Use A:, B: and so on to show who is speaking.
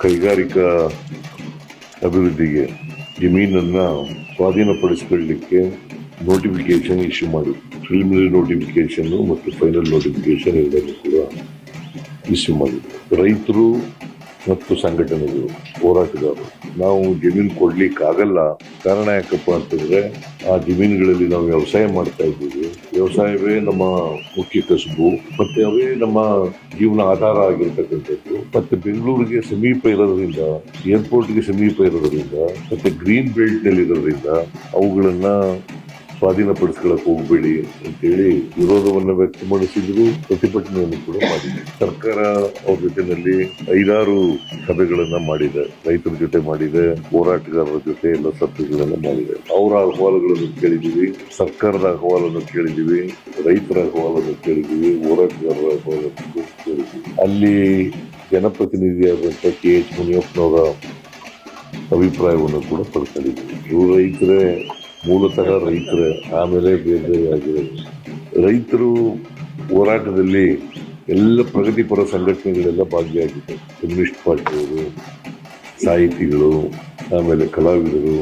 A: ಕೈಗಾರಿಕಾ ಅಭಿವೃದ್ಧಿಗೆ ಜಮೀನನ್ನು ಸ್ವಾಧೀನಪಡಿಸಿಕೊಳ್ಳಲಿಕ್ಕೆ ನೋಟಿಫಿಕೇಶನ್ ಇಶ್ಯೂ ಮಾಡಿ. ಪ್ರಿಲಿಮಿನರಿ ನೋಟಿಫಿಕೇಶನ್ ಮತ್ತು ಫೈನಲ್ ನೋಟಿಫಿಕೇಶನ್ ಎರಡನ್ನೂ ಕೂಡ ಇಶ್ಯೂ ಮಾಡಿ. ರೈತರು ಮತ್ತು ಸಂಘಟನೆಗಳು ಹೋರಾಟಗಾರರು, ನಾವು ಜಮೀನು ಕೊಡ್ಲಿಕ್ಕೆ ಆಗಲ್ಲ ಕಾರಣ ಯಾಕಪ್ಪ ಅಂತಂದರೆ ಆ ಜಮೀನುಗಳಲ್ಲಿ ನಾವು ವ್ಯವಸಾಯ ಮಾಡ್ತಾ ಇದ್ದೀವಿ. ವ್ಯವಸಾಯವೇ ನಮ್ಮ ಮುಖ್ಯ ಕಸುಬು, ಮತ್ತೆ ಅವೇ ನಮ್ಮ ಜೀವನ ಆಧಾರ ಆಗಿರ್ತಕ್ಕಂಥದ್ದು. ಮತ್ತೆ ಬೆಂಗಳೂರಿಗೆ ಸಮೀಪ ಇರೋದ್ರಿಂದ ಏರ್ಪೋರ್ಟ್ಗೆ ಸಮೀಪ ಇರೋದ್ರಿಂದ, ಮತ್ತೆ ಗ್ರೀನ್ ಬೆಲ್ಟ್ನಲ್ಲಿ ಇರೋದ್ರಿಂದ ಅವುಗಳನ್ನ ಸ್ವಾಧೀನಪಡಿಸ್ಕೊಳಕ್ ಹೋಗಬೇಡಿ ಅಂತೇಳಿ ವಿರೋಧವನ್ನ ವ್ಯಕ್ತಪಡಿಸಿದ್ರು ಪ್ರತಿಭಟನೆಯನ್ನು ಕೂಡ ಮಾಡಿದೆ. ಸರ್ಕಾರ ಅವ್ರ ಜೊತೆನಲ್ಲಿ ಐದಾರು ಸಭೆಗಳನ್ನ ಮಾಡಿದೆ. ರೈತರ ಜೊತೆ ಮಾಡಿದೆ, ಹೋರಾಟಗಾರರ ಜೊತೆ ಎಲ್ಲ ಸಭೆಗಳನ್ನ ಮಾಡಿದೆ. ಅವರ ಅಹವಾಲುಗಳನ್ನು ಕೇಳಿದೀವಿ ಸರ್ಕಾರದ ಅಹವಾಲನ್ನು ಕೇಳಿದೀವಿ ರೈತರ ಅಹವಾಲನ್ನು ಕೇಳಿದೀವಿ ಹೋರಾಟಗಾರರ ಅಹವಾಲನ್ನು ಕೇಳಿದೀವಿ ಅಲ್ಲಿ ಜನಪ್ರತಿನಿಧಿಯಾದಂಥ ಕೆ ಎಚ್ ಮುನಿಯಪ್ಪನವರ ಅಭಿಪ್ರಾಯವನ್ನು ಕೂಡ ಪಡ್ಕೊಂಡಿದ್ದೀವಿ. ಇವರು ರೈತರೇ ಮೂಲತಃ ರೈತರ, ಆಮೇಲೆ ಬೇರೆ ಬೇರೆ ಆಗಿರೋದು ರೈತರು ಹೋರಾಟದಲ್ಲಿ ಎಲ್ಲ ಪ್ರಗತಿಪರ ಸಂಘಟನೆಗಳೆಲ್ಲ ಭಾಗಿಯಾಗಿದೆ ಕಮ್ಯುನಿಸ್ಟ್ ಪಾರ್ಟಿಯವರು, ಸಾಹಿತಿಗಳು, ಆಮೇಲೆ ಕಲಾವಿದರು